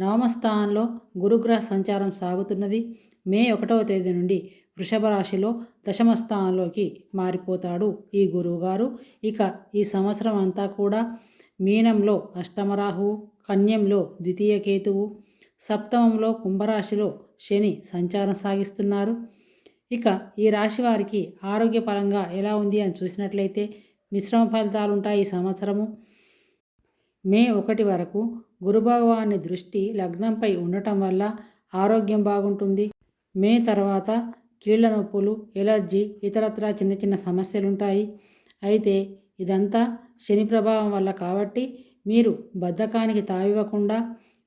నవమ స్థానంలో గురుగ్రహ సంచారం సాగుతున్నది. మే ఒకటవ తేదీ నుండి వృషభ రాశిలో దశమ స్థానంలోకి మారిపోతాడు ఈ గురువుగారు. ఇక ఈ సంవత్సరం అంతా కూడా మీనంలో అష్టమరాహువు కన్యంలో ద్వితీయ కేతువు సప్తమంలో కుంభరాశిలో శని సంచారం సాగిస్తున్నారు. ఇక ఈ రాశి వారికి ఆరోగ్యపరంగా ఎలా ఉంది అని చూసినట్లయితే మిశ్రమ ఫలితాలు ఉంటాయి ఈ సంవత్సరము. మే ఒకటి వరకు గురుభగవాని దృష్టి లగ్నంపై ఉండటం వల్ల ఆరోగ్యం బాగుంటుంది. మే తర్వాత కీళ్ళ నొప్పులు ఎలర్జీ ఇతరత్ర చిన్న చిన్న సమస్యలుంటాయి. అయితే ఇదంతా శని ప్రభావం వల్ల కాబట్టి మీరు బద్ధకానికి తావివ్వకుండా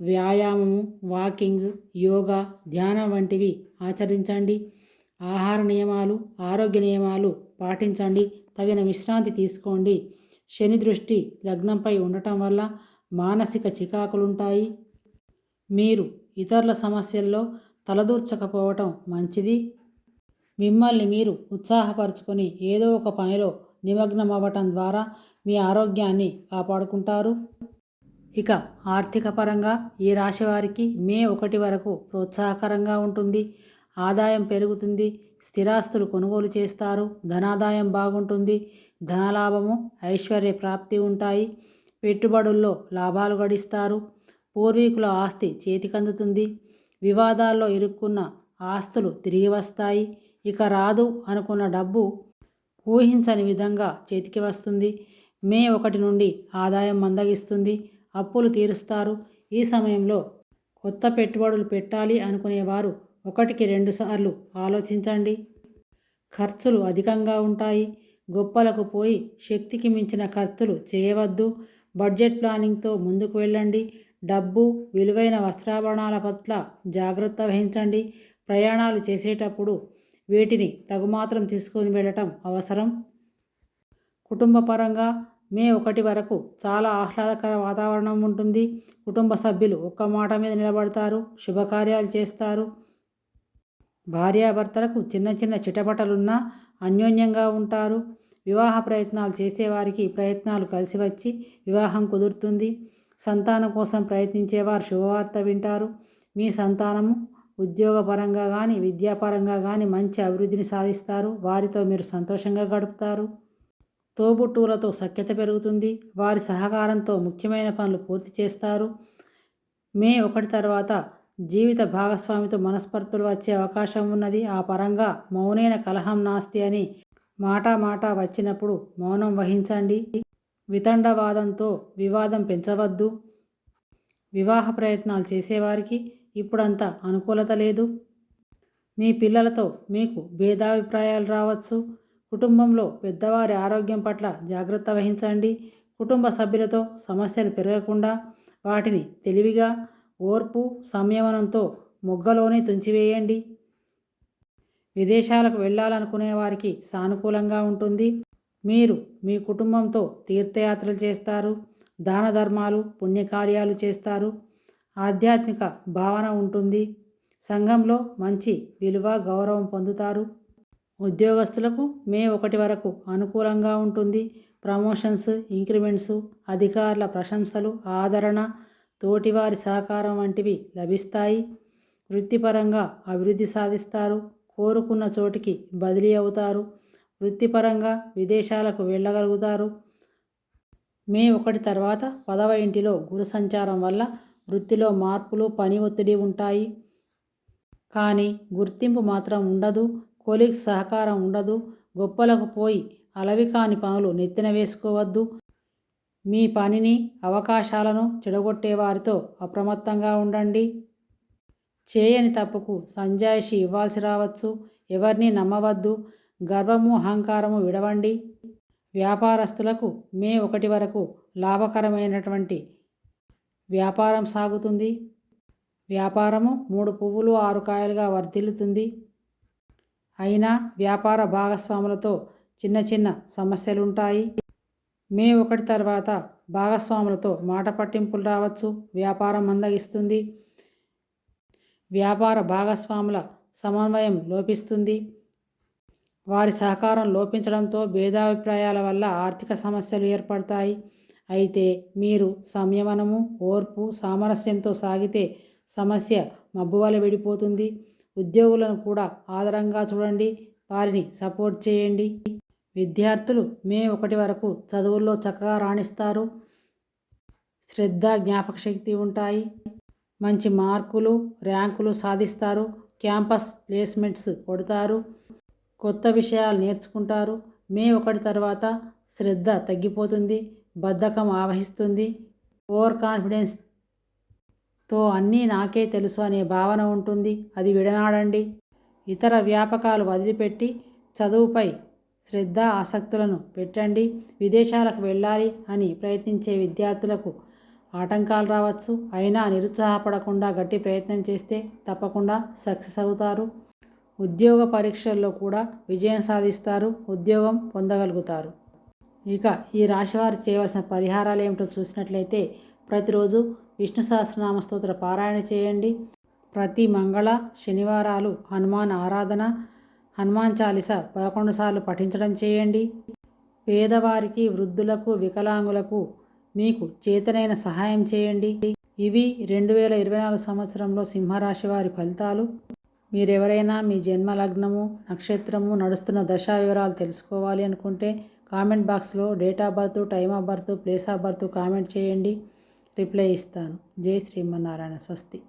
వ్యాయామము వాకింగ్ యోగా ధ్యానం వంటివి ఆచరించండి. ఆహార నియమాలు ఆరోగ్య నియమాలు పాటించండి. తగిన విశ్రాంతి తీసుకోండి. శని దృష్టి లగ్నంపై ఉండటం వల్ల మానసిక చికాకులుంటాయి. మీరు ఇతరుల సమస్యల్లో తలదూర్చకపోవటం మంచిది. మిమ్మల్ని మీరు ఉత్సాహపరుచుకొని ఏదో ఒక పనిలో నిమగ్నం అవ్వటం ద్వారా మీ ఆరోగ్యాన్ని కాపాడుకుంటారు. ఇక ఆర్థిక పరంగా ఈ రాశి వారికి మే ఒకటి వరకు ప్రోత్సాహకరంగా ఉంటుంది. ఆదాయం పెరుగుతుంది. స్థిరాస్తులు కొనుగోలు చేస్తారు. ధనాదాయం బాగుంటుంది. ధనలాభము ఐశ్వర్య ప్రాప్తి ఉంటాయి. పెట్టుబడుల్లో లాభాలు గడిస్తారు. పూర్వీకుల ఆస్తి చేతికందుతుంది. వివాదాల్లో ఇరుక్కున్న ఆస్తులు తిరిగి వస్తాయి. ఇక రాదు అనుకున్న డబ్బు ఊహించని విధంగా చేతికి వస్తుంది. మే ఒకటి నుండి ఆదాయం మందగిస్తుంది. అప్పులు తీరుస్తారు. ఈ సమయంలో కొత్త పెట్టుబడులు పెట్టాలి అనుకునేవారు ఒకటికి రెండుసార్లు ఆలోచించండి. ఖర్చులు అధికంగా ఉంటాయి. గొప్పలకు పోయి శక్తికి మించిన ఖర్చులు చేయవద్దు. బడ్జెట్ ప్లానింగ్తో ముందుకు వెళ్ళండి. డబ్బు విలువైన వస్త్రాభరణాల పట్ల జాగ్రత్త వహించండి. ప్రయాణాలు చేసేటప్పుడు వీటిని తగుమాత్రం తీసుకొని వెళ్ళటం అవసరం. కుటుంబపరంగా మే ఒకటి వరకు చాలా ఆహ్లాదకర వాతావరణం ఉంటుంది. కుటుంబ సభ్యులు ఒక్క మాట మీద నిలబడతారు. శుభకార్యాలు చేస్తారు. భార్యాభర్తలకు చిన్న చిన్న చిటపటలున్నా అన్యోన్యంగా ఉంటారు. వివాహ ప్రయత్నాలు చేసేవారికి ప్రయత్నాలు కలిసి వచ్చి వివాహం కుదురుతుంది. సంతానం కోసం ప్రయత్నించేవారు శుభవార్త వింటారు. మీ సంతానము ఉద్యోగపరంగా కానీ విద్యాపరంగా కానీ మంచి అభివృద్ధిని సాధిస్తారు. వారితో మీరు సంతోషంగా గడుపుతారు. తోబుట్టువులతో సఖ్యత పెరుగుతుంది. వారి సహకారంతో ముఖ్యమైన పనులు పూర్తి చేస్తారు. మే ఒకటి తర్వాత జీవిత భాగస్వామితో మనస్పర్ధలు వచ్చే అవకాశం ఉన్నది. ఆ పరంగా మౌనైన కలహం నాస్తి అని మాటా మాటా వచ్చినప్పుడు మౌనం వహించండి. వితండవాదంతో వివాదం పెంచవద్దు. వివాహ ప్రయత్నాలు చేసేవారికి ఇప్పుడంత అనుకూలత లేదు. మీ పిల్లలతో మీకు భేదాభిప్రాయాలు రావచ్చు. కుటుంబంలో పెద్దవారి ఆరోగ్యం పట్ల జాగ్రత్త వహించండి. కుటుంబ సభ్యులతో సమస్యలు పెరగకుండా వాటిని తెలివిగా ఓర్పు సంయమనంతో మొగ్గలోనే తుంచివేయండి. విదేశాలకు వెళ్ళాలనుకునే వారికి సానుకూలంగా ఉంటుంది. మీరు మీ కుటుంబంతో తీర్థయాత్రలు చేస్తారు దాన ధర్మాలు పుణ్యకార్యాలు చేస్తారు. ఆధ్యాత్మిక భావన ఉంటుంది. సంఘంలో మంచి విలువ గౌరవం పొందుతారు. ఉద్యోగస్తులకు మే ఒకటి వరకు అనుకూలంగా ఉంటుంది. ప్రమోషన్స్ ఇంక్రిమెంట్స్ అధికారుల ప్రశంసలు ఆదరణ తోటివారి సహకారం వంటివి లభిస్తాయి. వృత్తిపరంగా అభివృద్ధి సాధిస్తారు. కోరుకున్న చోటికి బదిలీ అవుతారు. వృత్తిపరంగా విదేశాలకు వెళ్ళగలుగుతారు. మే ఒకటి తర్వాత పదవ ఇంటిలో గురు సంచారం వల్ల వృత్తిలో మార్పులు పని ఒత్తిడి ఉంటాయి. కానీ గుర్తింపు మాత్రం ఉండదు. కొలీగ్స్ సహకారం ఉండదు. గొప్పలకు పోయి అలవి కాని పనులు నెత్తిన వేసుకోవద్దు. మీ పనిని అవకాశాలను చెడగొట్టేవారితో అప్రమత్తంగా ఉండండి. చేయని తప్పుకు సంజాయిషి ఇవ్వాల్సి రావచ్చు. ఎవరిని నమ్మవద్దు. గర్వము అహంకారము విడవండి. వ్యాపారస్తులకు మే ఒకటి వరకు లాభకరమైనటువంటి వ్యాపారం సాగుతుంది. వ్యాపారము మూడు పువ్వులు ఆరు కాయలుగా వర్ధిల్లుతుంది. అయినా వ్యాపార భాగస్వాములతో చిన్న చిన్న సమస్యలుంటాయి. మే ఒకటి తర్వాత భాగస్వాములతో మాట పట్టింపులు రావచ్చు వ్యాపారం మందగిస్తుంది. వ్యాపార భాగస్వాముల సమన్వయం లోపిస్తుంది. వారి సహకారం లోపించడంతో భేదాభిప్రాయాల వల్ల ఆర్థిక సమస్యలు ఏర్పడతాయి. అయితే మీరు సంయమనము ఓర్పు సామరస్యంతో సాగితే సమస్య మబ్బువల విడిపోతుంది. ఉద్యోగులను కూడా ఆదరంగా చూడండి వారిని సపోర్ట్ చేయండి. విద్యార్థులు మే ఒకటి వరకు చదువుల్లో చక్కగా రాణిస్తారు. శ్రద్ధ జ్ఞాపక శక్తి ఉంటాయి. మంచి మార్కులు ర్యాంకులు సాధిస్తారు. క్యాంపస్ ప్లేస్మెంట్స్ కొడతారు. కొత్త విషయాలు నేర్చుకుంటారు. మే ఒకటి తర్వాత శ్రద్ధ తగ్గిపోతుంది. బద్ధకం ఆవహిస్తుంది. ఓవర్ కాన్ఫిడెన్స్తో అన్నీ నాకే తెలుసు అనే భావన ఉంటుంది. అది విడనాడండి. ఇతర వ్యాపకాలు వదిలిపెట్టి చదువుపై శ్రద్ధ ఆసక్తులను పెట్టండి విదేశాలకు వెళ్ళాలి అని ప్రయత్నించే విద్యార్థులకు ఆటంకాలు రావచ్చు. అయినా నిరుత్సాహపడకుండా గట్టి ప్రయత్నం చేస్తే తప్పకుండా సక్సెస్ అవుతారు. ఉద్యోగ పరీక్షల్లో కూడా విజయం సాధిస్తారు ఉద్యోగం పొందగలుగుతారు. ఇక ఈ రాశివారు చేయవలసిన పరిహారాలు ఏమిటో చూసినట్లయితే ప్రతిరోజు విష్ణు సహస్రనామ స్తోత్ర పారాయణ చేయండి. ప్రతి మంగళ శనివారాలు హనుమాన్ ఆరాధన హనుమాన్ చాలీస పదకొండు సార్లు పఠించడం చేయండి. పేదవారికి వృద్ధులకు వికలాంగులకు మీకు చేతనైన సహాయం చేయండి. ఇవి రెండు వేల ఇరవై నాలుగు సంవత్సరంలో సింహరాశి వారి ఫలితాలు. మీరెవరైనా మీ జన్మ లగ్నము నక్షత్రము నడుస్తున్న దశా వివరాలు తెలుసుకోవాలి అనుకుంటే కామెంట్ బాక్స్లో date of birth time of birth place of birth comment చేయండి. రిప్లై ఇస్తాను. జై శ్రీమన్నారాయణ. స్వస్తి.